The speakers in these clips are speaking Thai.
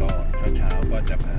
ก็เช้าๆก็จะมา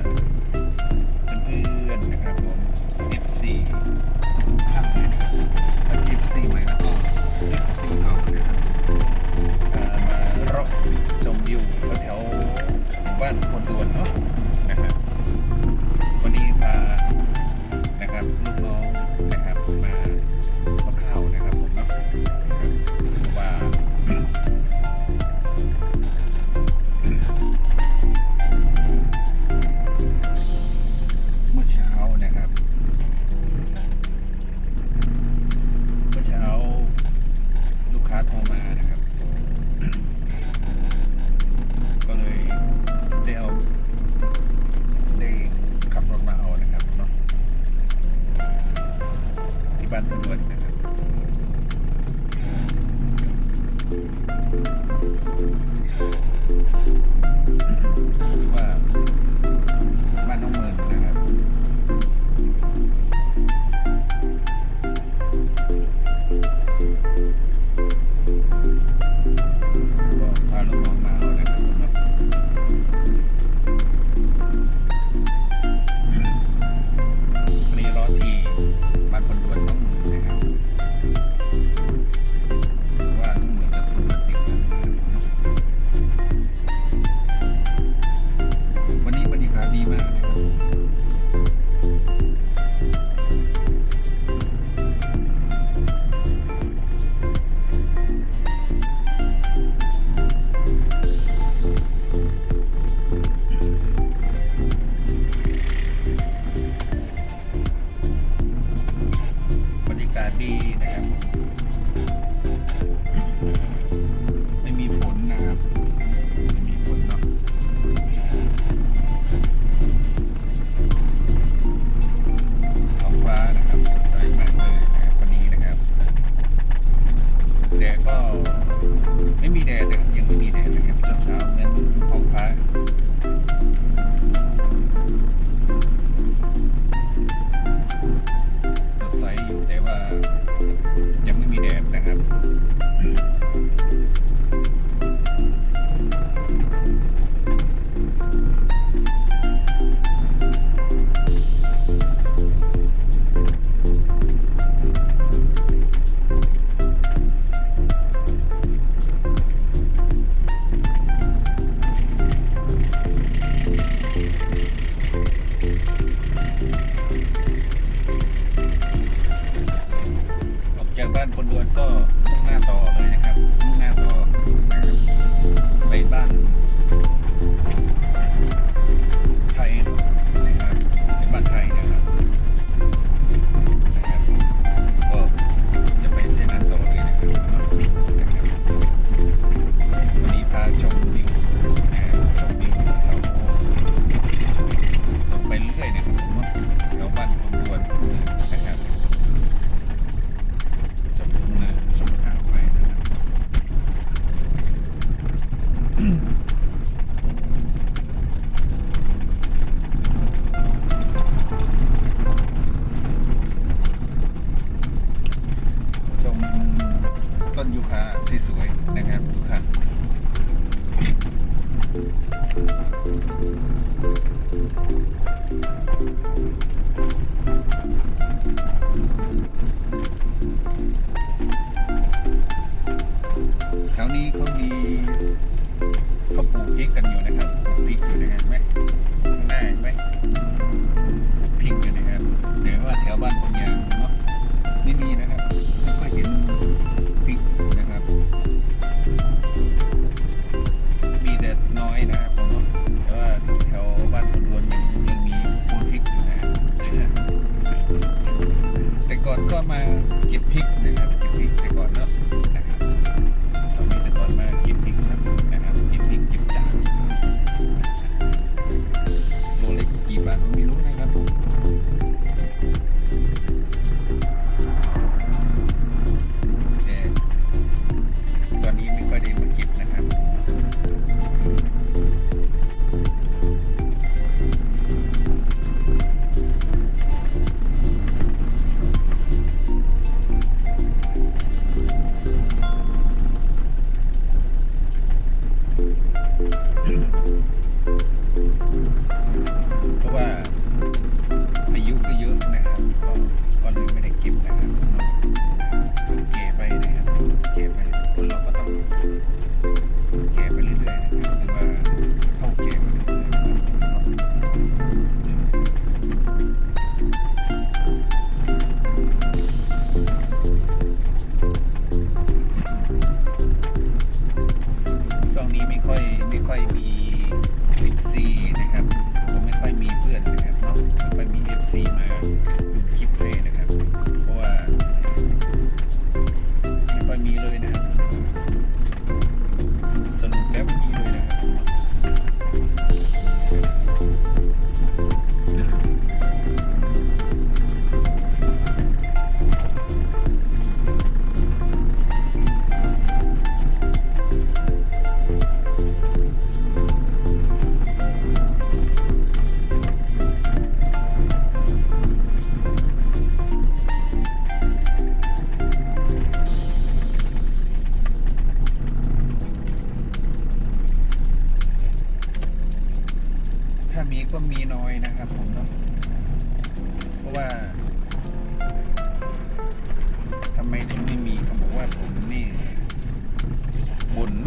นยูคาสสวยๆนะครับทุกท่าน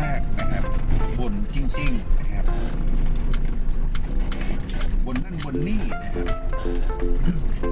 ากนะครับบนจริงๆนะครับบนนั่นบนนี่นะครับ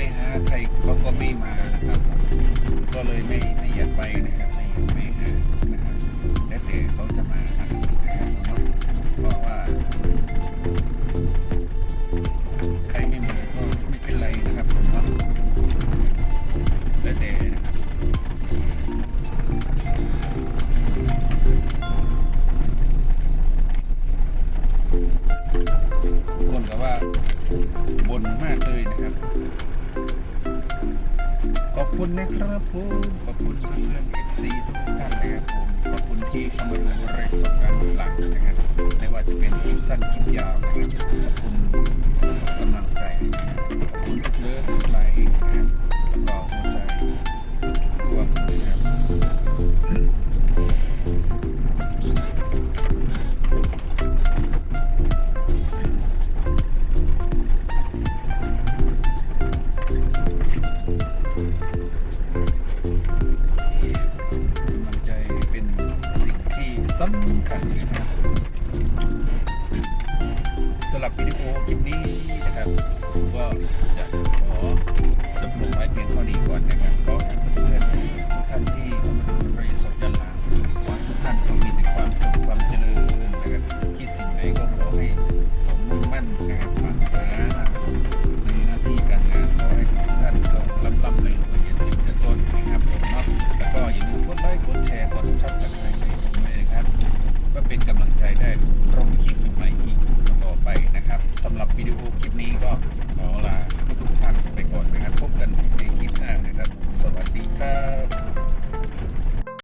ไปหาใครเขาก็ไม่มานะครับ ก็เลยไม่ไม่อยากไปนะครับไม่อยากไปนะครับแล้วแต่เขาจะมาครับ บริสบการณ์หลักนะครับไม่ว่าจะเป็นคลิปสั้นคลิปยาวนะครับบคุณ